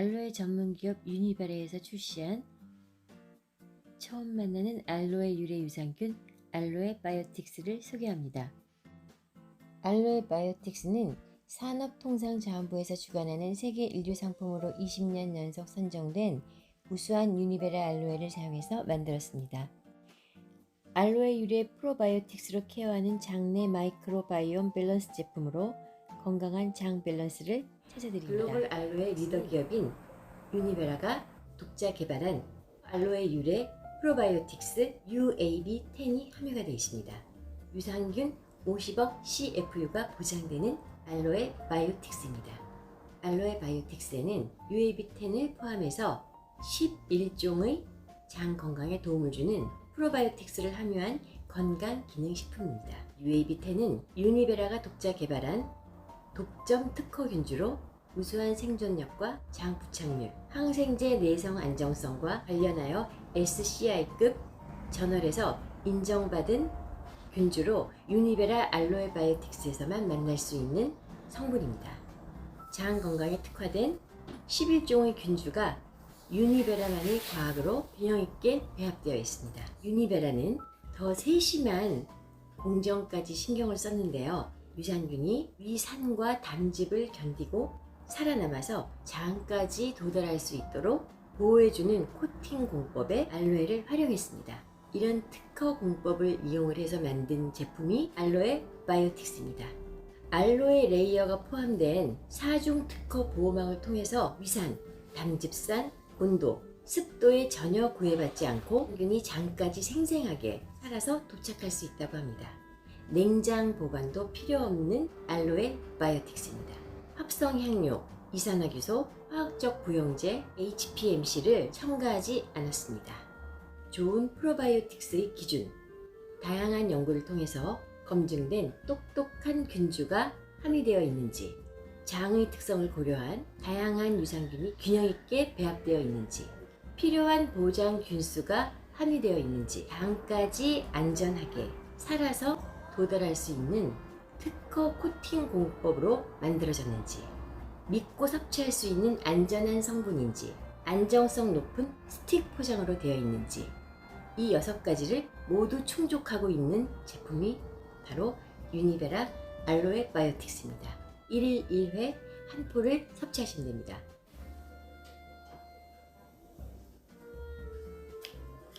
알로에 전문기업 유니바레에서 출시한 처음 만나는 알로에 유래 유산균 알로에 바이오틱스를 소개합니다. 알로에 바이오틱스는 산업통상자원부에서 주관하는 세계 인류 상품으로 20년 연속 선정된 우수한 유니베라 알로에를 사용해서 만들었습니다. 알로에 유래 프로바이오틱스로 케어하는 장내 마이크로바이옴 밸런스 제품으로 건강한 장 밸런스를 찾아드립니다. 글로벌 알로에 리더 기업인 유니베라가 독자 개발한 알로에 유래 프로바이오틱스 UAB10이 함유가 되어 있습니다. 유산균 50억 CFU가 보장되는 알로에 바이오틱스입니다. 알로에 바이오틱스에는 UAB10을 포함해서 11종의 장 건강에 도움을 주는 프로바이오틱스를 함유한 건강 기능 식품입니다. UAB10은 유니베라가 독자 개발한 독점 특허 균주로 우수한 생존력과 장 부착률, 항생제 내성 안정성과 관련하여 SCI급 저널에서 인정받은 균주로 유니베라 알로에 바이오틱스에서만 만날 수 있는 성분입니다. 장 건강에 특화된 11종의 균주가 유니베라만의 과학으로 균형 있게 배합되어 있습니다. 유니베라는 더 세심한 공정까지 신경을 썼는데요. 유산균이 위산과 담즙을 견디고 살아남아서 장까지 도달할 수 있도록 보호해주는 코팅 공법의 알로에를 활용했습니다. 이런 특허 공법을 이용을 해서 만든 제품이 알로에 바이오틱스입니다. 알로에 레이어가 포함된 4중 특허 보호막을 통해서 위산, 담즙산, 온도, 습도에 전혀 구애받지 않고 균이 장까지 생생하게 살아서 도착할 수 있다고 합니다. 냉장 보관도 필요 없는 알로에 바이오틱스입니다. 합성 향료, 이산화규소, 화학적 부용제, HPMC를 첨가하지 않았습니다. 좋은 프로바이오틱스의 기준, 다양한 연구를 통해서 검증된 똑똑한 균주가 함유되어 있는지, 장의 특성을 고려한 다양한 유산균이 균형 있게 배합되어 있는지, 필요한 보장 균수가 함유되어 있는지, 장까지 안전하게 살아서 도달할 수 있는 특허 코팅 공법으로 만들어졌는지, 믿고 섭취할 수 있는 안전한 성분인지, 안정성 높은 스틱 포장으로 되어 있는지, 이 여섯 가지를 모두 충족하고 있는 제품이 바로 유니베라 알로에 바이오틱스입니다. 1일 1회 한 포를 섭취하시면 됩니다.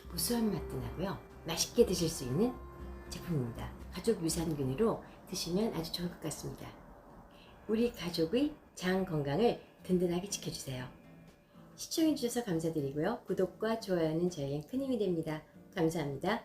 고소한 맛도 나고요. 맛있게 드실 수 있는 제품입니다. 가족 유산균으로 드시면 아주 좋을 것 같습니다. 우리 가족의 장 건강을 든든하게 지켜주세요. 시청해주셔서 감사드리고요. 구독과 좋아요는 저에겐 큰 힘이 됩니다. 감사합니다.